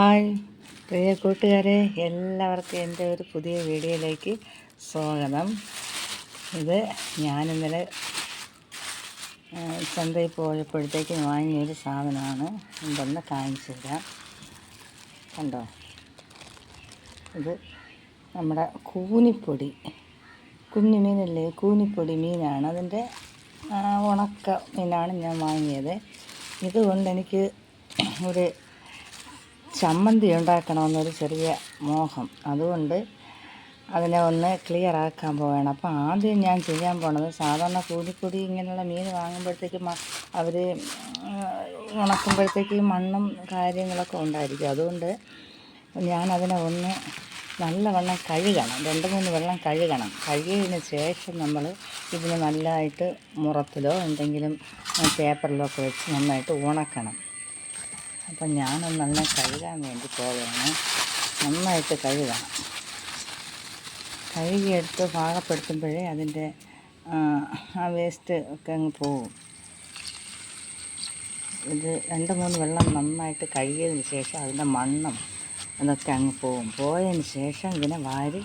Hi. പ്രിയ കൂട്ടുകാരെ എല്ലാവർക്കും എന്റെ ഒരു പുതിയ വീഡിയോയിലേക്ക് സ്വാഗതം. ഇത് ഞാനിന്നലെ ചന്തയിൽ പോയപ്പോഴത്തേക്ക് വാങ്ങിയൊരു സാധനമാണ്. എന്തെന്ന് കാണിച്ചു തരാം. കണ്ടോ? ഇത് നമ്മുടെ കൂനിപ്പൊടി. കുഞ്ഞു മീനല്ലേ കൂനിപ്പൊടി മീനാണ്. അതിന്റെ ഉണക്ക മീനാണ് ഞാൻ വാങ്ങിയത്. ഇതുകൊണ്ട് എനിക്ക് ഒരു ചമ്മന്തി ഉണ്ടാക്കണമെന്നൊരു ചെറിയ മോഹം. അതുകൊണ്ട് അതിനെ ഒന്ന് ക്ലിയർ ആക്കാൻ പോവുകയാണ് അപ്പോൾ ആദ്യം ഞാൻ ചെയ്യാൻ പോണത് സാധാരണ കൂലിപ്പൊടി ഇങ്ങനെയുള്ള മീൻ വാങ്ങുമ്പോഴത്തേക്കും അവർ ഉണക്കുമ്പോഴത്തേക്ക് മണ്ണും കാര്യങ്ങളൊക്കെ ഉണ്ടായിരിക്കും. അതുകൊണ്ട് ഞാൻ അതിനെ ഒന്ന് നല്ലവണ്ണം കഴുകണം. രണ്ട് മൂന്ന് വെള്ളം കഴുകണം. കഴുകിയതിന് ശേഷം നമ്മൾ ഇതിന് നല്ലതായിട്ട് മുറത്തിലോ എന്തെങ്കിലും പേപ്പറിലോ ഒക്കെ വെച്ച് നന്നായിട്ട് ഉണക്കണം. അപ്പം ഞാനൊന്ന് നല്ല കഴുകാൻ വേണ്ടി പോവുകയാണ്. നന്നായിട്ട് കഴുകണം. കഴുകിയെടുത്ത് പാകപ്പെടുത്തുമ്പോഴേ അതിന്റെ ആ, ആ വേസ്റ്റ് ഒക്കെ അങ്ങ് പോവും. ഇത് രണ്ട് മൂന്ന് വെള്ളം നന്നായിട്ട് കഴുകിയതിന് ശേഷം അതിന്റെ മണ്ണും അതൊക്കെ അങ്ങ് പോവും. പോയതിന് ശേഷം ഇതിനെ വാരി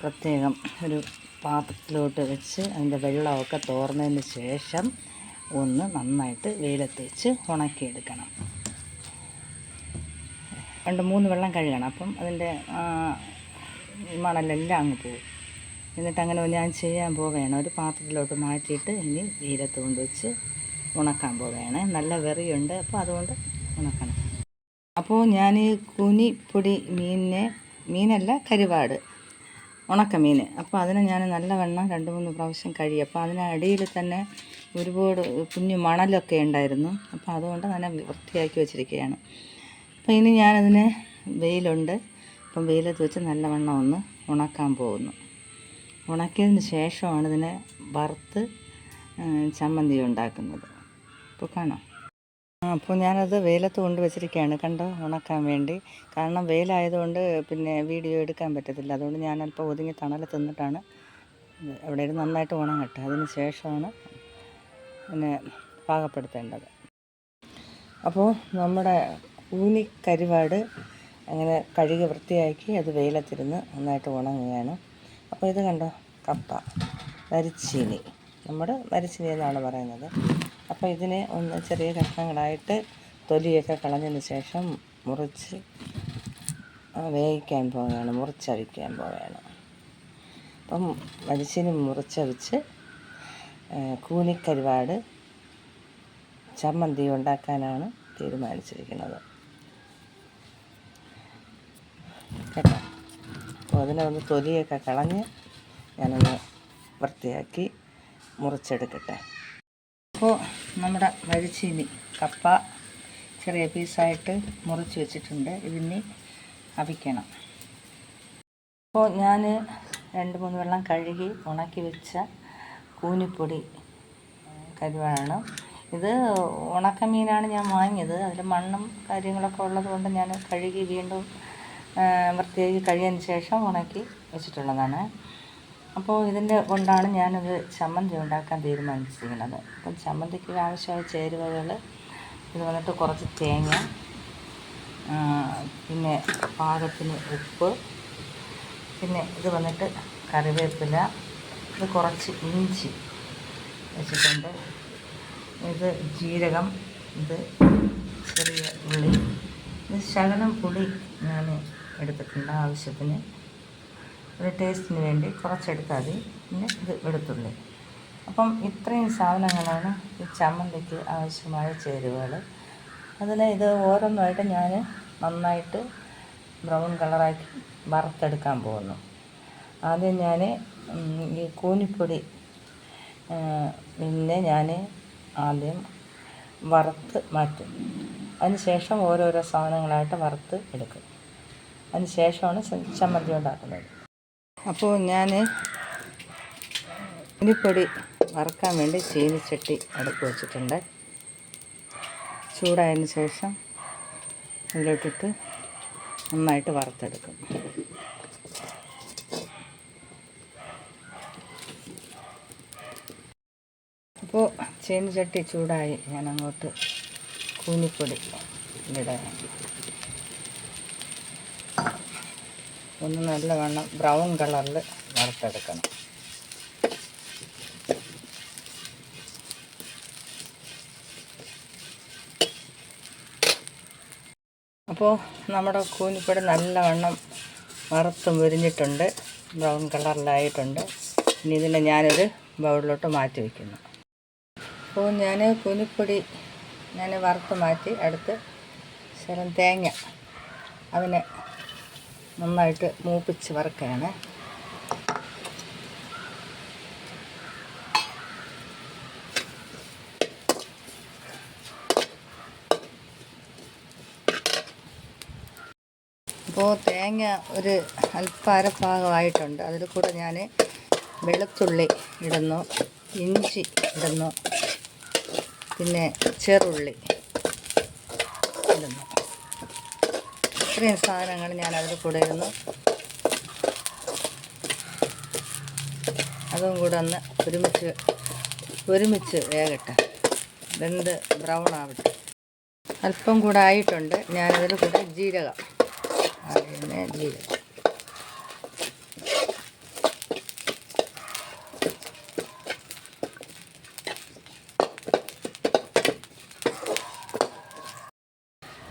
പ്രത്യേകം ഒരു പാത്രത്തിലോട്ട് വെച്ച് അതിന്റെ വെള്ളമൊക്കെ തോർന്നതിന് ശേഷം ഒന്ന് നന്നായിട്ട് വെയിലത്ത് വെച്ച് ഉണക്കിയെടുക്കണം. രണ്ട് മൂന്ന് വെള്ളം കഴുകണം. അപ്പം അതിന്റെ മണലെല്ലാം അങ്ങ് പോകും എന്നിട്ട് അങ്ങനെ ഞാൻ ചെയ്യാൻ പോവുകയാണ്. ഒരു പാത്രത്തിലോട്ട് മാറ്റിയിട്ട് ഇനി വെയിലത്ത് കൊണ്ട് വെച്ച് ഉണക്കാൻ പോവുകയാണ്. നല്ല വെറിയുണ്ട്. അപ്പോൾ അതുകൊണ്ട് ഉണക്കണം. അപ്പോൾ ഞാൻ ഈ കുനിപ്പൊടി മീനിനെ മീനല്ല കരുവാട് ഉണക്ക മീൻ അപ്പോൾ അതിനെ ഞാൻ നല്ലവണ്ണം രണ്ട് മൂന്ന് പ്രാവശ്യം കഴിയും അപ്പോൾ അതിനടിയിൽ തന്നെ ഒരുപാട് കുഞ്ഞു മണലൊക്കെ ഉണ്ടായിരുന്നു. അപ്പോൾ അതുകൊണ്ട് തന്നെ വൃത്തിയാക്കി വെച്ചിരിക്കുകയാണ്. അപ്പോൾ ഇനി ഞാനതിനെ വെയിലുണ്ട്. അപ്പം വെയിലത്ത് വെച്ച് നല്ലവണ്ണം ഒന്ന് ഉണക്കാൻ പോകുന്നു. ഉണക്കിയതിന് ശേഷമാണ് ഇതിനെ വറുത്ത് ചമ്മന്തി ഉണ്ടാക്കുന്നത്. അപ്പോൾ കാണാം. അപ്പോൾ ഞാനത് വെയിലത്ത് കൊണ്ട് വെച്ചിരിക്കുകയാണ്. കണ്ടോ? ഉണക്കാൻ വേണ്ടി. കാരണം വെയിലായതുകൊണ്ട് പിന്നെ വീഡിയോ എടുക്കാൻ പറ്റത്തില്ല. അതുകൊണ്ട് ഞാൻ അല്പം ഒതുങ്ങി തണലത്ത് നിന്നിട്ടാണ് ഇത് അവിടെ ഇരുന്ന് നന്നായിട്ട് ഉണങ്ങട്ടെ. അതിന് ശേഷമാണ് പിന്നെ പാകപ്പെടുത്തേണ്ടത്. അപ്പോൾ നമ്മുടെ ഊനി കരുവാട് അങ്ങനെ കഴുകി വൃത്തിയാക്കി അത് വെയിലത്തിരുന്ന് നന്നായിട്ട് ഉണങ്ങുകയാണ്. അപ്പോൾ ഇത് കണ്ടോ? കപ്പ. മരിച്ചീനി നമ്മുടെ മരിച്ചീനി എന്നാണ് പറയുന്നത്. അപ്പോൾ ഇതിനെ ഒന്ന് ചെറിയ കഷ്ണങ്ങളായിട്ട് തൊലിയൊക്കെ കളഞ്ഞതിന് ശേഷം മുറിച്ച് വേവിക്കാൻ പോവുകയാണ്. മുറിച്ചവിക്കാൻ പോവുകയാണ്. അപ്പം മരിച്ചീനി മുറിച്ചവിച്ച് കൂനിക്കരിവാട് ചമ്മന്തി ഉണ്ടാക്കാനാണ് തീരുമാനിച്ചിരിക്കുന്നത്. കേട്ടോ അപ്പോൾ അതിനെ ഒന്ന് തൊലിയൊക്കെ കളഞ്ഞ് ഞാനൊന്ന് വൃത്തിയാക്കി മുറിച്ചെടുക്കട്ടെ. അപ്പോൾ നമ്മുടെ മരിച്ചീനി കപ്പ ചെറിയ പീസായിട്ട് മുറിച്ച് വെച്ചിട്ടുണ്ട്. ഇതിനി അവിക്കണം. അപ്പോൾ ഞാൻ രണ്ട് മൂന്ന് വെള്ളം കഴുകി ഉണക്കി വെച്ച കൂനിപ്പൊടി കരുവാണ്. ഇത് ഉണക്കമീനാണ് ഞാൻ വാങ്ങിയത്. അതിൽ മണ്ണും കാര്യങ്ങളൊക്കെ ഉള്ളത് കൊണ്ട് ഞാൻ കഴുകി വീണ്ടും വൃത്തിയാക്കി കഴിയാൻ ശേഷം ഉണക്കി വെച്ചിട്ടുള്ളതാണ്. അപ്പോൾ ഇതിന്റെ കൊണ്ടാണ് ഞാനത് ചമ്മന്തി ഉണ്ടാക്കാൻ തീരുമാനിച്ചിരിക്കുന്നത്. അപ്പം ചമ്മന്തിക്ക് ആവശ്യമായ ചേരുവകൾ ഇത് വന്നിട്ട് കുറച്ച് തേങ്ങ പിന്നെ പാകത്തിന് ഉപ്പ് പിന്നെ ഇത് വന്നിട്ട് കറിവേപ്പില ഇത് കുറച്ച് ഇഞ്ചി വെച്ചിട്ടുണ്ട്. ഇത് ജീരകം ഇത് ചെറിയ ഉള്ളി ഇത് ശകലം പുളി ഞാൻ എടുത്തിട്ടുണ്ട് ആവശ്യത്തിന്. ഒരു ടേസ്റ്റിന് വേണ്ടി കുറച്ചെടുത്താൽ മതി. പിന്നെ ഇത് വെളുത്തുള്ളി. അപ്പം ഇത്രയും സാധനങ്ങളാണ് ഈ ചമ്മന്തിക്ക് ആവശ്യമായ ചേരുവകൾ. അതിൽ ഇത് ഓരോന്നായിട്ട് ഞാൻ നന്നായിട്ട് ബ്രൗൺ കളറാക്കി വറുത്തെടുക്കാൻ പോകുന്നു. ആദ്യം ഞാൻ ഈ കൂനിപ്പൊടി പിന്നെ ഞാൻ ആദ്യം വറുത്ത് മാറ്റും. അതിന് ശേഷം ഓരോരോ സാധനങ്ങളായിട്ട് വറുത്ത് എടുക്കും. അതിന് ശേഷമാണ് ചമ്മന്തി ഉണ്ടാക്കുന്നത്. അപ്പോൾ ഞാൻ ഇനിപ്പൊടി വറുക്കാൻ വേണ്ടി ചീനിച്ചട്ടി അടുപ്പ് വെച്ചിട്ടുണ്ട്. ചൂടായതിന് ശേഷം അതിലോട്ടിട്ട് നന്നായിട്ട് വറുത്തെടുക്കും. അപ്പോൾ ചീനിച്ചട്ടി ചൂടായി ഞാൻ അങ്ങോട്ട് കൂനിപ്പൊടി ഇടാൻ ഒന്ന് നല്ലവണ്ണം ബ്രൗൺ കളറിൽ വറുത്തെടുക്കണം. അപ്പോൾ നമ്മുടെ കൂഞ്ഞിപ്പടി നല്ലവണ്ണം വറുത്ത് മുരിഞ്ഞിട്ടുണ്ട്. ബ്രൗൺ കളറിലായിട്ടുണ്ട്. ഇനി ഇതിനെ ഞാനൊരു ബൗളിലോട്ട് മാറ്റി വയ്ക്കുന്നു. അപ്പോൾ ഞാൻ കൂനിപ്പൊടി ഞാൻ വറുത്ത് മാറ്റി അടുത്ത് ശരം തേങ്ങ അതിനെ നന്നായിട്ട് മൂപ്പിച്ച് വറക്കുകയാണ്. അപ്പോൾ തേങ്ങ ഒരു അല്പാരഭാഗമായിട്ടുണ്ട്. അതിൽ കൂടെ ഞാൻ വെളുത്തുള്ളി ഇടുന്നു ഇഞ്ചി ഇടുന്നു പിന്നെ ചെറുള്ളി ഇടുന്നു. ഇത്രയും സാധനങ്ങൾ ഞാൻ അതിൽ കൂടെ ഇരുന്നു. അതും കൂടെ ഒന്ന് ഒരുമിച്ച് ഒരുമിച്ച് വേകട്ടെ. വെന്ത് ബ്രൗൺ ആവട്ടെ. അല്പം കൂടെ ആയിട്ടുണ്ട്. ഞാനതിൽ കൂടെ ജീരകം. അതിനെ ജീരകം.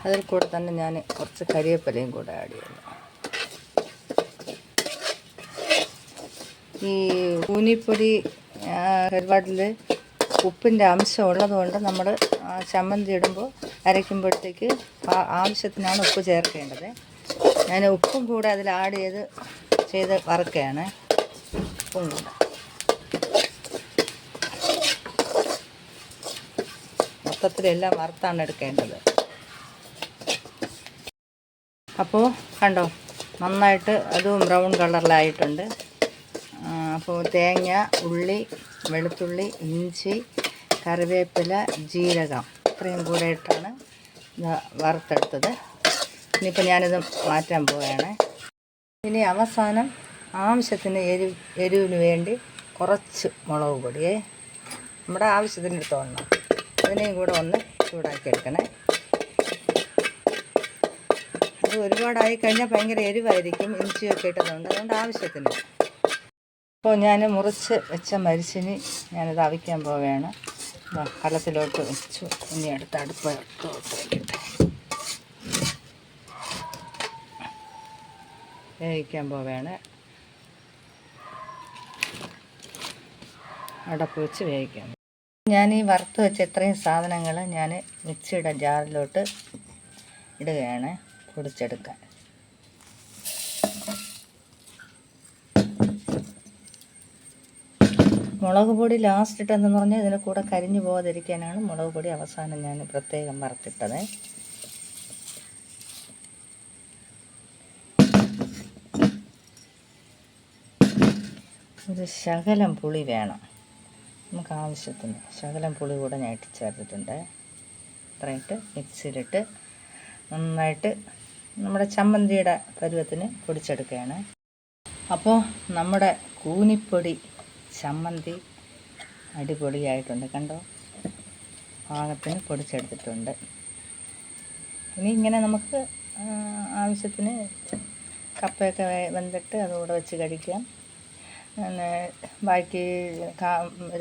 അതിൽ കൂടെ തന്നെ ഞാൻ കുറച്ച് കരിവേപ്പിലയും കൂടെ ആഡ് ചെയ്യുന്നു. ഈ ഊനിപ്പൊടി കരുവാട്ടിൽ ഉപ്പിന്റെ അംശം ഉള്ളതുകൊണ്ട് നമ്മൾ ചമ്മന്തി ഇടുമ്പോൾ അരയ്ക്കുമ്പോഴത്തേക്ക് ആവശ്യത്തിനാണ് ഉപ്പ് ചേർക്കേണ്ടത്. ഞാൻ ഉപ്പും കൂടെ അതിൽ ആഡ് ചെയ്ത് ചെയ്ത് വറുക്കുകയാണ്. ഉപ്പും കൂടെ. മൊത്തത്തിലെല്ലാം വറുത്താണ് എടുക്കേണ്ടത്. അപ്പോൾ കണ്ടോ നന്നായിട്ട് അതും ബ്രൗൺ കളറിലായിട്ടുണ്ട്. അപ്പോൾ തേങ്ങ ഉള്ളി വെളുത്തുള്ളി ഇഞ്ചി കറിവേപ്പില ജീരകം ഇത്രയും കൂടെ ഇട്ടാണ് വറുത്തെടുത്തത്. ഇനിയിപ്പോൾ ഞാനിത് മാറ്റാൻ പോവുകയാണ്. ഇനി അവസാനം ആവശ്യത്തിന് എരി എരിവിന് വേണ്ടി കുറച്ച് മുളക് പൊടിയേ. നമ്മുടെ ആവശ്യത്തിന് എടുത്തോളണം അതിനെയും കൂടെ ഒന്ന് ചൂടാക്കി എടുക്കണേ. അത് ഒരുപാടായി കഴിഞ്ഞാൽ ഭയങ്കര എരിവായിരിക്കും ഇഞ്ചിയൊക്കെ ഇട്ടതുകൊണ്ട് അതുകൊണ്ട് ആവശ്യത്തിന് അപ്പോൾ ഞാൻ മുറിച്ച് വെച്ച മരിച്ചിനി ഞാനത് അവിക്കാൻ പോവുകയാണ്. കലത്തിലോട്ട് വെച്ചു. ഇനി അടുത്ത വയ്ക്കട്ടെ വേവിക്കാൻ പോവുകയാണ്. അടപ്പ് വെച്ച് വേവിക്കാം. ഞാൻ ഈ വറുത്ത് വെച്ച ഇത്രയും സാധനങ്ങൾ ഞാൻ മിക്സിയുടെ ജാറിലോട്ട് ഇടുകയാണ്. പൊടിച്ചെടുക്കാൻ മുളക് പൊടി ലാസ്റ്റ് ഇട്ടെന്ന് പറഞ്ഞാൽ ഇതിന്റെ കൂടെ കരിഞ്ഞു പോകാതിരിക്കാനാണ് മുളക് പൊടി അവസാനം ഞാൻ പ്രത്യേകം വറുത്തിട്ടത്. ഒരു ശകലം പുളി വേണം. നമുക്ക് ആവശ്യത്തിന് ശകലം പുളി കൂടെ ഞാൻ ഇട്ട് ചേർത്തിട്ടുണ്ട് ഇത്രയിട്ട് മിക്സിയിലിട്ട് നന്നായിട്ട് നമ്മുടെ ചമ്മന്തിയുടെ പരുവത്തിന് പൊടിച്ചെടുക്കുകയാണ്. അപ്പോൾ നമ്മുടെ കൂനിപ്പൊടി ചമ്മന്തി അടിപൊളിയായിട്ടുണ്ട്. കണ്ടോ? പാകത്തിന് പൊടിച്ചെടുത്തിട്ടുണ്ട്. ഇനി ഇങ്ങനെ നമുക്ക് ആവശ്യത്തിന് കപ്പയൊക്കെ വെന്തിട്ട് അതുകൂടെ വെച്ച് കഴിക്കാം. പിന്നെ ബാക്കി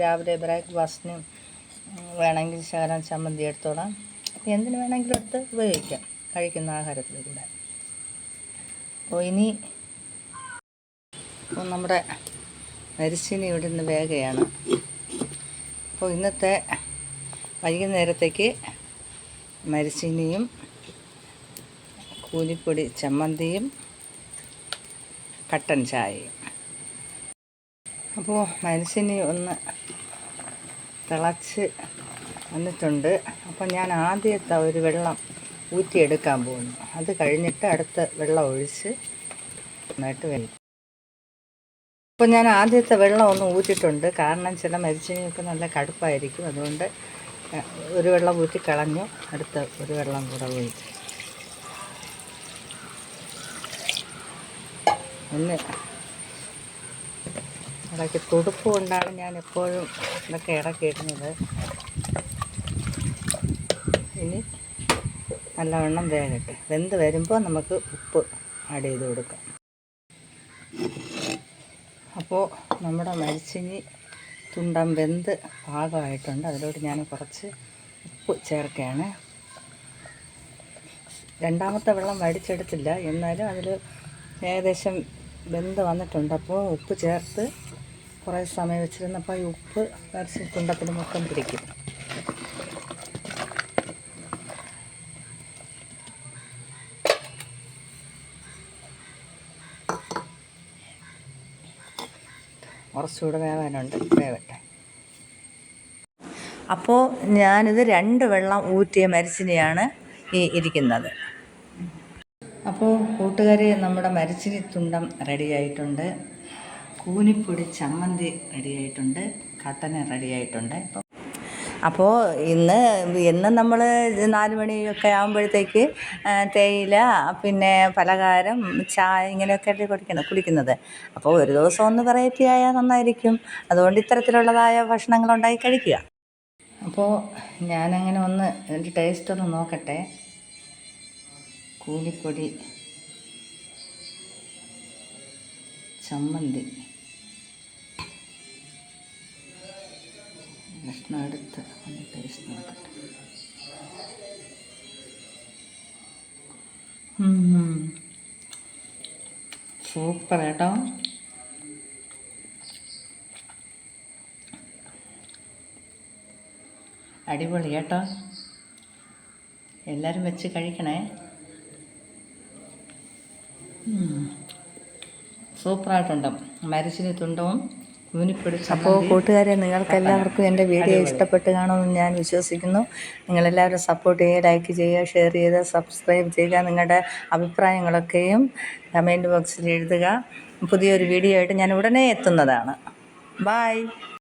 രാവിലെ ബ്രേക്ക്ഫാസ്റ്റിനും വേണമെങ്കിൽ ശകലം ചമ്മന്തി എടുത്തോളാം. എന്തിനു വേണമെങ്കിലും എടുത്ത് ഉപയോഗിക്കാം. കഴിക്കുന്ന ആഹാരത്തിൽ കൂടെ. അപ്പോൾ ഇനി അപ്പോൾ നമ്മുടെ മരിച്ചിനി ഇവിടെ നിന്ന് വേഗയാണ്. അപ്പോൾ ഇന്നത്തെ വൈകുന്നേരത്തേക്ക് മരിച്ചിനിയും കൂലിപ്പൊടി ചമ്മന്തിയും കട്ടൻ ചായയും. അപ്പോൾ മരിച്ചിനി ഒന്ന് തിളച്ച് വന്നിട്ടുണ്ട്. അപ്പോൾ ഞാൻ ആദ്യത്തെ ഒരു വെള്ളം ഊറ്റിയെടുക്കാൻ പോകുന്നു. അത് കഴിഞ്ഞിട്ട് അടുത്ത വെള്ളം ഒഴിച്ച് നന്നായിട്ട് വേവിക്കും. അപ്പോൾ ഞാൻ ആദ്യത്തെ വെള്ളം ഒന്ന് ഊറ്റിട്ടുണ്ട് കാരണം ചില മരിച്ചിനൊക്കെ നല്ല കടുപ്പായിരിക്കും. അതുകൊണ്ട് ഒരു വെള്ളം ഊറ്റി കളഞ്ഞു. അടുത്ത ഒരു വെള്ളം കൂടെ ഒഴിച്ച്. ഒന്ന് ഇടയ്ക്ക് തുടുപ്പ് കൊണ്ടാണ് ഞാൻ എപ്പോഴും ഇതൊക്കെ ഇടയ്ക്കിടുന്നത് ഇനി നല്ലവണ്ണം വേകട്ടെ. വെന്ത് വരുമ്പോൾ നമുക്ക് ഉപ്പ് ആഡ് ചെയ്ത് കൊടുക്കാം. അപ്പോൾ നമ്മുടെ മരിച്ചിനി തുണ്ടം വെന്ത് പാകമായിട്ടുണ്ട്. അതിലോട്ട് ഞാൻ കുറച്ച് ഉപ്പ് ചേർക്കുകയാണ്. രണ്ടാമത്തെ വെള്ളം വടിച്ചെടുത്തില്ല. എന്നാലും അതിൽ ഏകദേശം വെന്ത് വന്നിട്ടുണ്ട്. അപ്പോൾ ഉപ്പ് ചേർത്ത് കുറേ സമയം വെച്ചിരുന്നപ്പോൾ ഈ ഉപ്പ് വരച്ച് തുണ്ടത്തിൽ മൊത്തം പിടിക്കും. കുറച്ചുകൂടെ വേവാനുണ്ട്. വേവട്ടെ. അപ്പോൾ ഞാനിത് രണ്ട് വെള്ളം ഊറ്റിയ മരിച്ചിനെയാണ് ഈ ഇരിക്കുന്നത്. അപ്പോൾ കൂട്ടുകാരി നമ്മുടെ മരിച്ചിനി തുണ്ടം റെഡിയായിട്ടുണ്ട്. കൂനിപ്പൊടി ചമ്മന്തി റെഡിയായിട്ടുണ്ട്. കട്ടന റെഡിയായിട്ടുണ്ട്. അപ്പോൾ ഇന്ന് ഇന്ന് നമ്മൾ നാല് മണിയൊക്കെ ആകുമ്പോഴത്തേക്ക് തേയില പിന്നെ പലഹാരം ചായ ഇങ്ങനെയൊക്കെ അല്ലേ കുടിക്കണം കുടിക്കുന്നത്. അപ്പോൾ ഒരു ദിവസം ഒന്ന് വെറൈറ്റി ആയാൽ നന്നായിരിക്കും. അതുകൊണ്ട് ഇത്തരത്തിലുള്ളതായ ഭക്ഷണങ്ങൾ ഉണ്ടാക്കി കഴിക്കുക. അപ്പോൾ ഞാനങ്ങനെ ഒന്ന് എന്റെ ടേസ്റ്റ് ഒന്ന് നോക്കട്ടെ. കൂലിപ്പൊടി ചമ്മന്തി. ഭക്ഷണം എടുത്ത് ഒന്ന് ടേസ്റ്റ് നോക്കട്ടെ. സൂപ്പർ കേട്ടോ. അടിപൊളി കേട്ടോ. എല്ലാവരും വെച്ച് കഴിക്കണേ. സൂപ്പറായിട്ടുണ്ട്. മരിച്ചിനി തുണ്ടവും അപ്പോൾ കൂട്ടുകാരെ നിങ്ങൾക്കെല്ലാവർക്കും എന്റെ വീഡിയോ ഇഷ്ടപ്പെട്ട് കാണുമെന്ന് ഞാൻ വിശ്വസിക്കുന്നു. നിങ്ങളെല്ലാവരും സപ്പോർട്ട് ചെയ്യുക ലൈക്ക് ചെയ്യുക ഷെയർ ചെയ്യുക സബ്സ്ക്രൈബ് ചെയ്യുക നിങ്ങളുടെ അഭിപ്രായങ്ങളൊക്കെയും കമന്റ് ബോക്സിൽ എഴുതുക. പുതിയൊരു വീഡിയോ ആയിട്ട് ഞാൻ ഉടനെ എത്തുന്നതാണ്. ബായ്